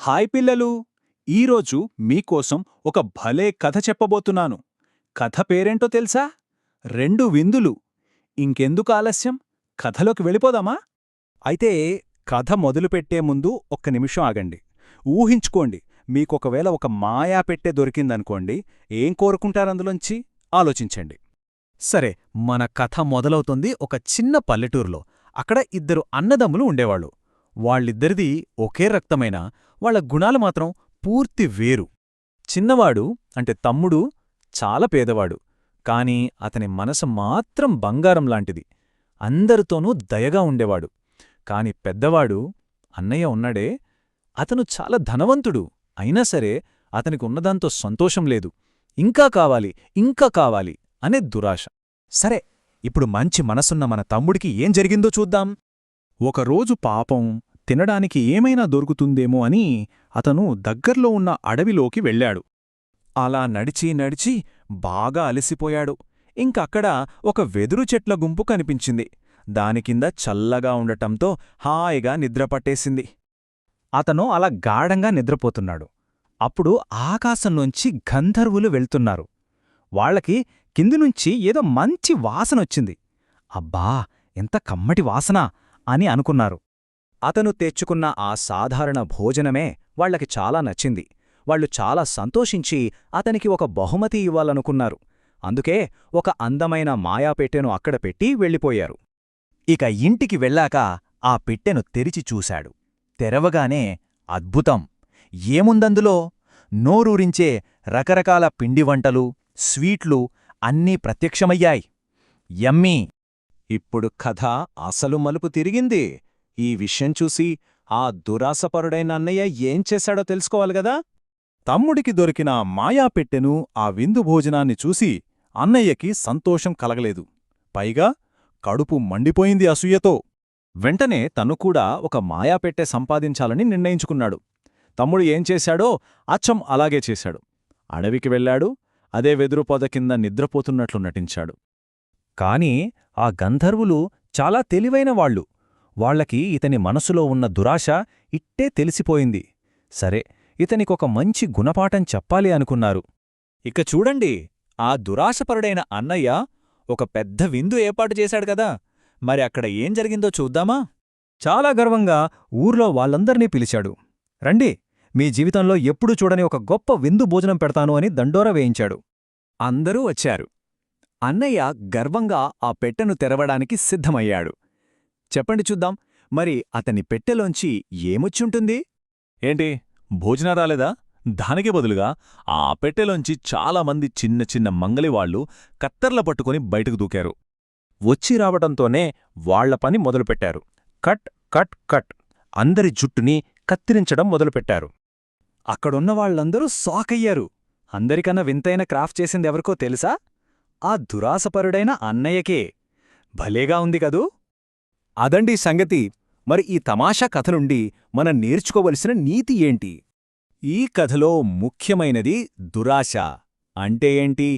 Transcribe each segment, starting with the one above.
Hi పిల్లలు! ఈరోజు మీకోసం ఒక భలే కథ చెప్పబోతున్నాను. కథ పేరేంటో తెలుసా? రెండు విందులు. ఇంకెందుకు ఆలస్యం? కథలోకి వెళ్ళిపోదామా? అయితే కథ మొదలుపెట్టే ముందు ఒక్క నిమిషం ఆగండి. ఊహించుకోండి మీకొకవేళ ఒక మాయా పెట్టె దొరికిందనుకోండి ఏం కోరుకుంటారందులోంచి ఆలోచించండి. సరే మన కథ మొదలవుతుంది ఒక చిన్న పల్లెటూరులో. అక్కడ ఇద్దరు అన్నదమ్ములు ఉండేవాళ్ళు. వాళ్ళిద్దరిది ఒకే రక్తమైన వాళ్ళ గుణాలు మాత్రం పూర్తి వేరు. చిన్నవాడు అంటే తమ్ముడు చాలా పేదవాడు కాని అతని మనసు మాత్రం బంగారం లాంటిది. అందరితోనూ దయగా ఉండేవాడు. కాని పెద్దవాడు అన్నయ్య ఉన్నాడే అతను చాలా ధనవంతుడు. అయినా సరే అతనికి ఉన్నదాంతో సంతోషం లేదు. ఇంకా కావాలి ఇంకా కావాలి అనే దురాశ. సరే ఇప్పుడు మంచి మనసున్న మన తమ్ముడికి ఏం జరిగిందో చూద్దాం. ఒకరోజు పాపం తినడానికి ఏమైనా దొరుకుతుందేమో అని అతను దగ్గర్లో ఉన్న అడవిలోకి వెళ్ళాడు. అలా నడిచి నడిచి బాగా అలసిపోయాడు. ఇంకక్కడ ఒక వెదురు చెట్ల గుంపు కనిపించింది. దానికింద చల్లగా ఉండటంతో హాయిగా నిద్రపట్టేసింది అతను అలా గాఢంగా నిద్రపోతున్నాడు. అప్పుడు ఆకాశంలోంచి గంధర్వులు వెళ్తున్నారు. వాళ్ళకి కిందినుంచి ఏదో మంచి వాసనొచ్చింది అబ్బా ఎంత కమ్మటి వాసన అని అనుకున్నారు. అతను తెచ్చుకున్న ఆ సాధారణ భోజనమే వాళ్ళకి చాలా నచ్చింది. వాళ్ళు చాలా సంతోషించి అతనికి ఒక బహుమతి ఇవ్వాలనుకున్నారు. అందుకే ఒక అందమైన మాయాపెట్టెను అక్కడ పెట్టి వెళ్ళిపోయారు. ఇక ఇంటికి వెళ్ళాక ఆ పెట్టెను తెరిచి చూశాడు. తెరవగానే అద్భుతం! ఏముందందులో? నోరూరించే రకరకాల పిండివంటలు స్వీట్లు అన్నీ ప్రత్యక్షమయ్యాయి. యమ్మీ! ఇప్పుడు కథ అసలు మలుపు తిరిగింది. ఈ విషయం చూసి ఆ దురాసపరుడైన అన్నయ్య ఏం చేశాడో తెలుసుకోవాలి గదా తమ్ముడికి దొరికిన మాయాపెట్టెను ఆ విందు భోజనాన్ని చూసి అన్నయ్యకి సంతోషం కలగలేదు. పైగా కడుపు మండిపోయింది అసూయతో. వెంటనే తను కూడా ఒక మాయాపెట్టె సంపాదించాలని నిర్ణయించుకున్నాడు. తమ్ముడు ఏం చేశాడో అచ్చం అలాగే చేశాడు. అడవికి వెళ్ళాడు అదే వెదురు పొద కింద నిద్రపోతున్నట్లు నటించాడు. కాని ఆ గంధర్వులు చాలా తెలివైన వాళ్ళు. వాళ్ళకి ఇతని మనసులో ఉన్న దురాశ ఇట్టే తెలిసిపోయింది. సరే ఇతనికొక మంచి గుణపాఠం చెప్పాలి అనుకున్నారు. ఇక చూడండి ఆ దురాశపరుడైన అన్నయ్య ఒక పెద్ద విందు ఏర్పాటు చేశాడు కదా. మరి అక్కడ ఏం జరిగిందో చూద్దామా? చాలా గర్వంగా ఊర్లో వాళ్ళందర్నీ పిలిచాడు. రండి మీ జీవితంలో ఎప్పుడూ చూడని ఒక గొప్ప విందు భోజనం పెడతాను అని దండోర వేయించాడు. అందరూ వచ్చారు. అన్నయ్య గర్వంగా ఆ పెట్టెను తెరవడానికి సిద్ధమయ్యాడు. చెప్పండి చూద్దాం. మరి అతని పెట్టెలోంచి ఏమొచ్చుంటుంది? ఏంటి? భోజనం రాలేదా? దానికి బదులుగా ఆ పెట్టెలోంచి చాలామంది చిన్న చిన్న మంగలివాళ్ళు కత్తర్ల పట్టుకుని బయటకు దూకారు. వచ్చి రావటంతోనే వాళ్ళ పని మొదలుపెట్టారు. కట్ కట్ కట్ అందరి జుట్టుని కత్తిరించడం మొదలుపెట్టారు. అక్కడున్న వాళ్ళందరూ సాకయ్యారు అందరికన్నా వింతైన క్రాఫ్ట్ చేసిందెవరికో తెలుసా? ఆ దురాసపరుడైన అన్నయ్యకే. భలేగా ఉంది కదూ? అదండి సంగతి. మరి ఈ తమాషా కథ నుండి మనం నేర్చుకోవలసిన నీతి ఏంటి? ఈ కథలో ముఖ్యమైనది దురాశ. అంటే ఏంటి?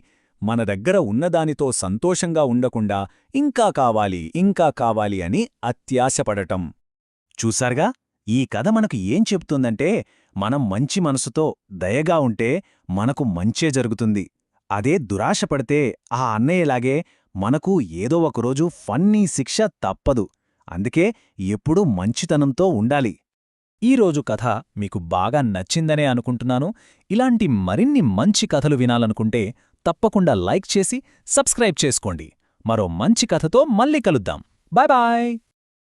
మన దగ్గర ఉన్నదానితో సంతోషంగా ఉండకుండా ఇంకా కావాలి ఇంకా కావాలి అని అత్యాశపడటం. చూసారుగా ఈ కథ మనకు ఏం చెప్తుందంటే మనం మంచి మనసుతో దయగా ఉంటే మనకు మంచే జరుగుతుంది. అదే దురాశపడితే ఆ అన్నయ్యలాగే మనకు ఏదో ఒకరోజు ఫన్నీ శిక్ష తప్పదు. అందుకే ఎప్పుడూ మంచితనంతో ఉండాలి. ఈరోజు కథ మీకు బాగా నచ్చిందనే అనుకుంటున్నాను. ఇలాంటి మరిన్ని మంచి కథలు వినాలనుకుంటే తప్పకుండా లైక్ చేసి సబ్స్క్రైబ్ చేసుకోండి. మరో మంచి కథతో మళ్ళీ కలుద్దాం. Bye bye!